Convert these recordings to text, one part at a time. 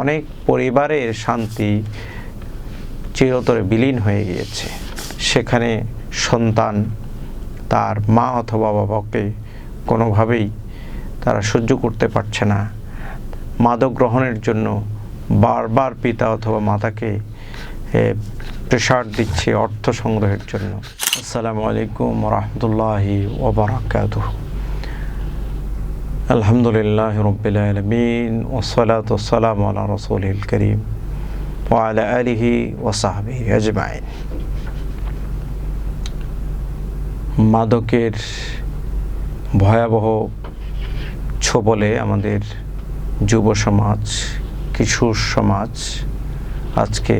অনেক পরিবারের শান্তি চিরতরে বিলীন হয়ে গিয়েছে। সেখানে সন্তান তার মা অথবা বাবাকে কোনোভাবেই তারা সহ্য করতে পারছে না। মাদক গ্রহণের জন্য বারবার পিতা অথবা মাতাকে প্রেশার দিচ্ছে অর্থ সংগ্রহের জন্য। আসসালামু আলাইকুম রহমতুল্লাহি ওবরাকাত আলহামদুলিল্লাহ রবিল আলমিন ওসলাত ওসালাম আলা রসুল করিম ওয়ালা আলিহি ওসাহাবি আজমাইন। মাদকের ভয়াবহ ছোবলে আমাদের যুব সমাজ, কিশোর সমাজ আজকে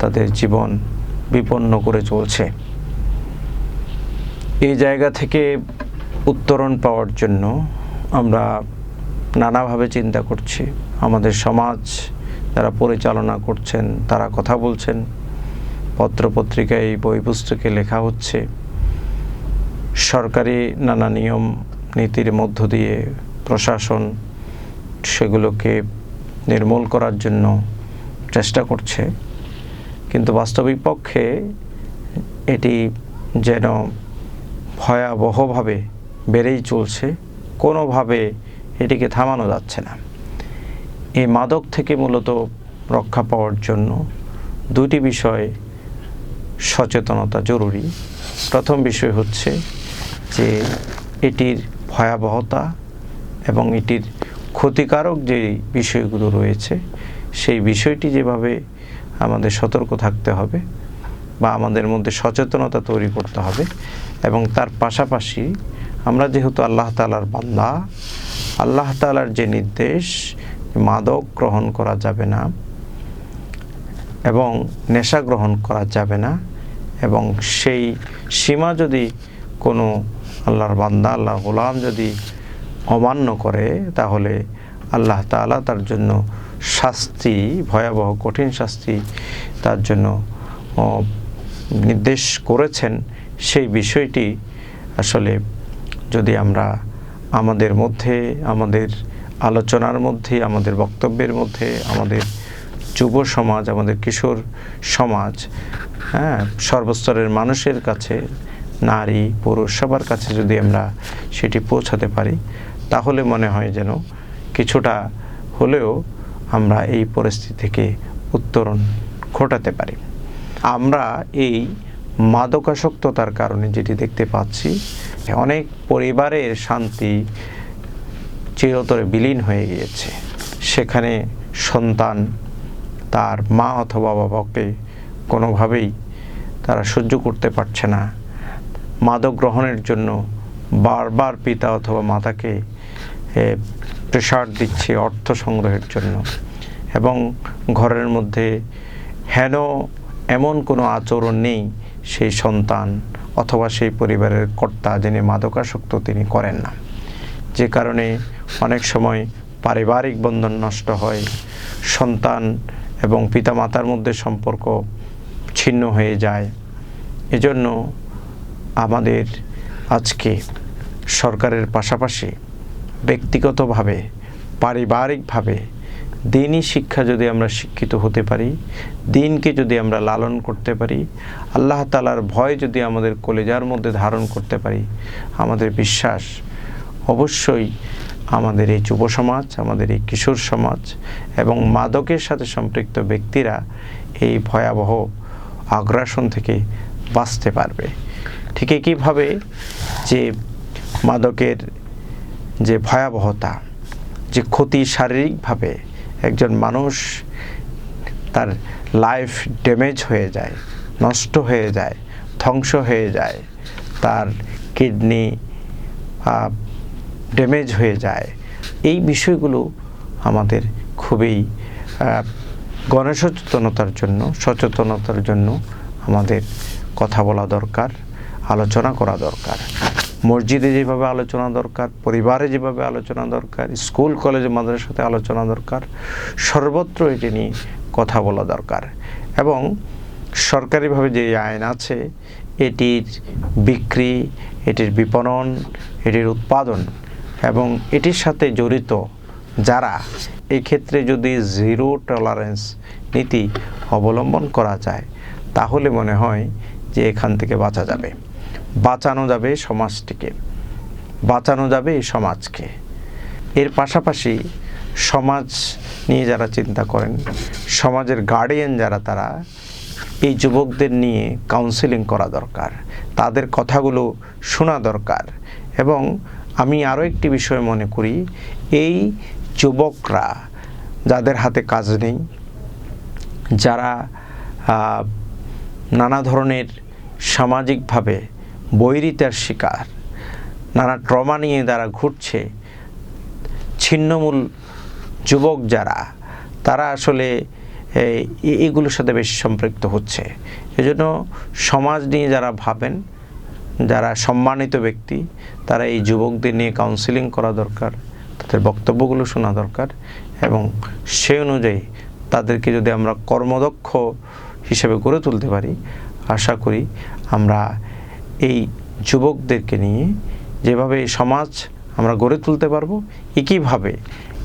তাদের জীবন বিপন্ন করে চলছে। এই জায়গা থেকে উত্তরণ পাওয়ার জন্য আমরা নানাভাবে চিন্তা করছি। আমাদের সমাজ যারা পরিচালনা করছেন, তারা কথা বলছেন। পত্রপত্রিকায় বই পুস্তকে লেখা হচ্ছে। সরকারি নানা নিয়ম, নীতির মধ্য দিয়ে প্রশাসন সেগুলোকে নির্মূল করার জন্য চেষ্টা করছে। কিন্তু বাস্তবিক পক্ষে এটি যেন ভয়াবহভাবে বেড়েই চলছে। কোনোভাবে এটিকে থামানো যাচ্ছে না। এই মাদক থেকে মূলত রক্ষা পাওয়ার জন্য দুটি বিষয় সচেতনতা জরুরি। প্রথম বিষয় হচ্ছে যে এটির ভয়াবহতা এবং এটির ক্ষতিকারক যে বিষয়গুলো রয়েছে, সেই বিষয়টি যেভাবে আমাদের সতর্ক থাকতে হবে বা আমাদের মধ্যে সচেতনতা তৈরি করতে হবে এবং তার পাশাপাশি আমরা যেহেতু আল্লাহ তালার বান্দা, আল্লাহ তালার যে নির্দেশ, মাদক গ্রহণ করা যাবে না এবং নেশা গ্রহণ করা যাবে না এবং সেই সীমা যদি কোনো আল্লাহর বান্দা আল্লাহ গোলাম যদি অমান্য করে, তাহলে আল্লাহ তালা তার জন্য শাস্তি, ভয়াবহ কঠিন শাস্তি তার জন্য নির্দেশ করেছেন। সেই বিষয়টি আসলে যদি আমরা আমাদের মধ্যে, আমাদের আলোচনার মধ্যে, আমাদের বক্তব্যের মধ্যে, আমাদের যুব সমাজ, আমাদের কিশোর সমাজ হ্যাঁ সর্বস্তরের মানুষের কাছে, নারী, পুরুষ, সবার কাছে যদি আমরা সেটি পৌঁছাতে পারি, তাহলে মনে হয় যেন কিছুটা হলেও আমরা এই পরিস্থিতি থেকে উত্তরণ ঘটাতে পারি। আমরা এই মাদকাসক্ততার কারণে যেটি দেখতে পাচ্ছি অনেক পরিবারের শান্তি চিরতরে বিলীন হয়ে গিয়েছে। সেখানে সন্তান তার মা অথবা বাবাকে কোনোভাবেই তারা সহ্য করতে পারছে না। মাদক গ্রহণের জন্য বারবার পিতা অথবা মাতাকে প্রেশার দিচ্ছে অর্থ সংগ্রহের জন্য। এবং ঘরের মধ্যে হেন এমন কোনো আচরণ নেই সেই সন্তান অথবা সেই পরিবারের কর্তা যিনি মাদকাসক্ত তিনি করেন না। যে কারণে অনেক সময় পারিবারিক বন্ধন নষ্ট হয়, সন্তান এবং পিতামাতার মধ্যে সম্পর্ক ছিন্ন হয়ে যায়। এজন্য আমাদের আজকে সরকারের পাশাপাশি ব্যক্তিগতভাবে, পারিবারিকভাবে দিনই শিক্ষা যদি আমরা শিক্ষিত হতে পারি, দিনকে যদি আমরা লালন করতে পারি, আল্লাহ তালার ভয় যদি আমাদের কলেজার মধ্যে ধারণ করতে পারি, আমাদের বিশ্বাস অবশ্যই আমাদের এই যুব সমাজ, আমাদের এই কিশোর সমাজ এবং মাদকের সাথে সম্পৃক্ত ব্যক্তিরা এই ভয়াবহ আগ্রাসন থেকে বাঁচতে পারবে। ঠিক একইভাবে যে মাদকের যে ভয়াবহতা, যে ক্ষতি শারীরিকভাবে একজন মানুষ তার লাইফ ড্যামেজ হয়ে যায়, নষ্ট হয়ে যায়, ধ্বংস হয়ে যায়, তার কিডনি ড্যামেজ হয়ে যায়। এই বিষয়গুলো আমাদের খুবই গণসচেতনতার জন্য, সচেতনতার জন্য আমাদের কথা বলা দরকার, আলোচনা করা দরকার। মসজিদে যেভাবে আলোচনা দরকার, পরিবারে যেভাবে আলোচনা দরকার, স্কুল, কলেজে, মাদ্রাসাতে আলোচনা দরকার, সর্বত্র এটি নিয়ে কথা বলা দরকার। এবং সরকারিভাবে যে আইন আছে, এটির বিক্রি, এটির বিপণন, এটির উৎপাদন এবং এটির সাথে জড়িত যারা এই ক্ষেত্রে যদি জিরো টলারেন্স নীতি অবলম্বন করা যায়, তাহলে মনে হয় যে এখান থেকে বাঁচা যাবে। বাঁচানো যাবে সমাজটিকে। বাঁচানো যাবে এই সমাজকে। এর পাশাপাশি সমাজ নিয়ে যারা চিন্তা করেন, সমাজের গার্ডিয়ান যারা তারা, এই যুবকদের নিয়ে কাউন্সেলিং করা দরকার। তাদের কথাগুলো শোনা দরকার। এবং আমি আরও একটি বিষয় মনে করি, এই যুবকরা যাদের হাতে কাজ নেই, যারা নানা ধরনের সামাজিকভাবে বৈরিতার শিকার। নানা ট্রমা নিয়ে যারা ঘুরছে। ছিন্নমূল যুবক যারা, তারা আসলে এগুলোর সাথে বেশি সম্পৃক্ত হচ্ছে। এজন্য সমাজ নিয়ে যারা ভাবেন, যারা সম্মানিত ব্যক্তি, তারা এই যুবকদের নিয়ে কাউন্সিলিং করা দরকার, তাদের বক্তব্যগুলো শোনা দরকার এবং সেই অনুযায়ী তাদেরকে যদি আমরা কর্মদক্ষ হিসেবে গড়ে তুলতে পারি আশা করি আমরা এই যুবকদেরকে নিয়ে যেভাবে সমাজ আমরা গড়ে তুলতে পারব, একইভাবে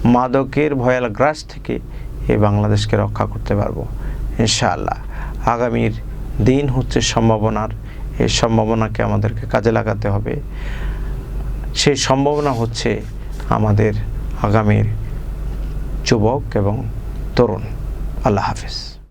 মাদকের ভয়াল গ্রাস থেকে এই বাংলাদেশকে রক্ষা করতে পারব, ইনশাআল্লাহ। আগামীর দিন হচ্ছে সম্ভাবনার, এই সম্ভাবনাকে আমাদেরকে কাজে লাগাতে হবে। সেই সম্ভাবনা হচ্ছে আমাদের আগামীর যুবক এবং তরুণ। আল্লাহ হাফেজ।